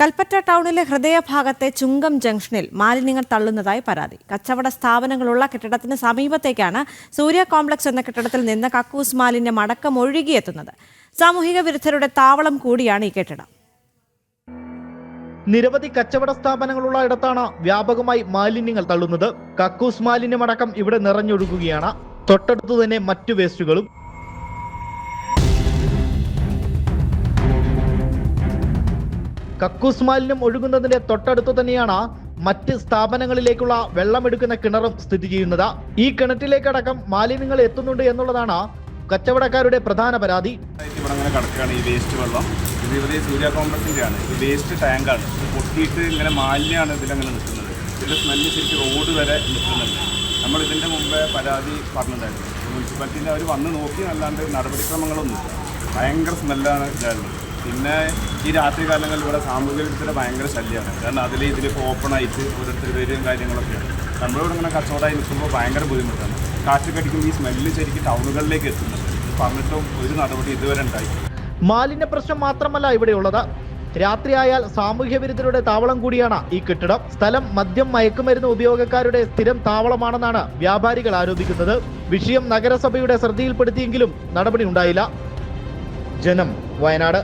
കൽപ്പറ്റ ടൗണിലെ ഹൃദയഭാഗത്തെ ചുങ്കം ജംഗ്ഷനിൽ മാലിന്യങ്ങൾ തള്ളുന്നതായി പരാതി. കച്ചവട സ്ഥാപനങ്ങളുള്ള കെട്ടിടത്തിന് സമീപത്തേക്കാണ് സൂര്യ കോംപ്ലക്സ് എന്ന കെട്ടിടത്തിൽ നിന്ന് കക്കൂസ് മാലിന്യം അടക്കം ഒഴുകിയെത്തുന്നത്. സാമൂഹിക വിരുദ്ധരുടെ താവളം കൂടിയാണ് ഈ കെട്ടിടം. നിരവധി കച്ചവട സ്ഥാപനങ്ങളുള്ള ഇടത്താണ് വ്യാപകമായി മാലിന്യങ്ങൾ തള്ളുന്നത്. കക്കൂസ് മാലിന്യമടക്കം ഇവിടെ നിറഞ്ഞൊഴുകുകയാണ്. തൊട്ടടുത്തു തന്നെ മറ്റു വേസ്റ്റുകളും കക്കൂസ് മാലിന്യം ഒഴുകുന്നതിന്റെ തൊട്ടടുത്ത് തന്നെയാണ് മറ്റ് സ്ഥാപനങ്ങളിലേക്കുള്ള വെള്ളമെടുക്കുന്ന കിണറും സ്ഥിതി ചെയ്യുന്നത്. ഈ കിണറ്റിലേക്കടക്കം മാലിന്യങ്ങൾ എത്തുന്നുണ്ട് എന്നുള്ളതാണ് കച്ചവടക്കാരുടെ പ്രധാന പരാതി. ഇവിടെ അങ്ങനെ ഈ വേസ്റ്റ് വെള്ളം. സൂര്യ ഈ വേസ്റ്റ് ടാങ്കാണ് പൊട്ടിയിട്ട് ഇങ്ങനെ റോഡ് വരെ നമ്മൾ പരാതി അവർ വന്ന് നോക്കി അല്ലാണ്ട് നടപടിക്രമങ്ങളൊന്നുമില്ല. ഭയങ്കര സ്മെല്ലാണ് ഇതായിരുന്നത് പിന്നെ ഈ രാത്രി കാലങ്ങളിൽ ഇവിടെ സാമൂഹിക വിരുദ്ധരുടെ ഭയങ്കര ശല്യമാണ്. കാരണം അതിൽ ഇതിലിപ്പോൾ ഓപ്പൺ ആയിട്ട് ഓരോരുത്തർ വരും കാര്യങ്ങളൊക്കെയാണ് നമ്മളിവിടെ ഇങ്ങനെ കച്ചവടമായി നിൽക്കുമ്പോൾ ഭയങ്കര ബുദ്ധിമുട്ടാണ്. കാറ്റ് കടിക്കുമ്പോൾ ഈ സ്മെല്ല് ശരിക്കും ടൗണുകളിലേക്ക് എത്തുന്നുണ്ട്. പറഞ്ഞിട്ടും ഒരു നടപടി ഇതുവരെ ഉണ്ടായി. മാലിന്യ പ്രശ്നം മാത്രമല്ല ഇവിടെയുള്ളത്. രാത്രിയായാൽ സാമൂഹ്യ വിരുദ്ധരുടെ താവളം കൂടിയാണ് ഈ കെട്ടിടം. സ്ഥലം മദ്യം മയക്കുമരുന്ന് ഉപയോഗക്കാരുടെ സ്ഥിരം താവളമാണെന്നാണ് വ്യാപാരികൾ ആരോപിക്കുന്നത്. വിഷയം നഗരസഭയുടെ ശ്രദ്ധയിൽപ്പെടുത്തിയെങ്കിലും നടപടി ഉണ്ടായില്ല. ജനം വയനാട്.